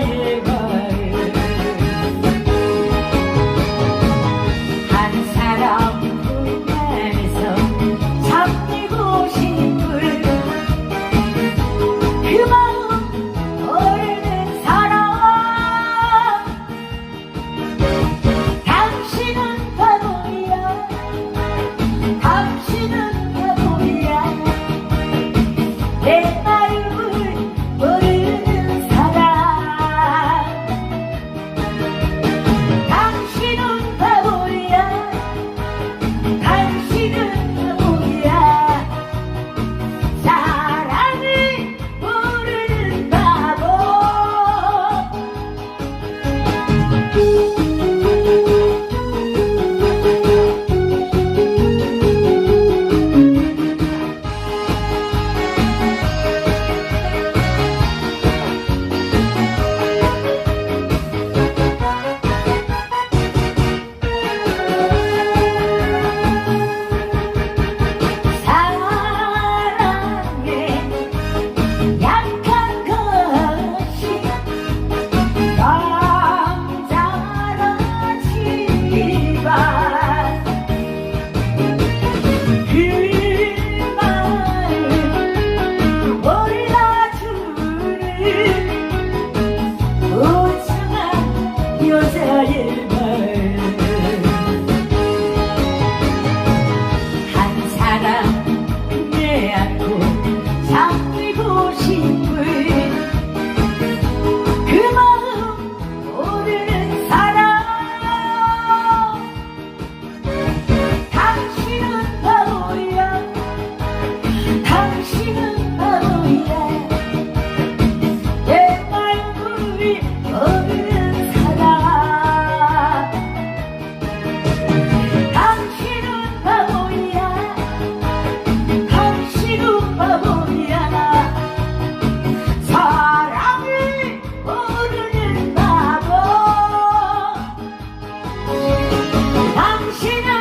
जाएगा 살고 싶을 그 마음 모르는 사람 당신은 바보야. 당신은 바보야. 내 말을 모르는 Shut!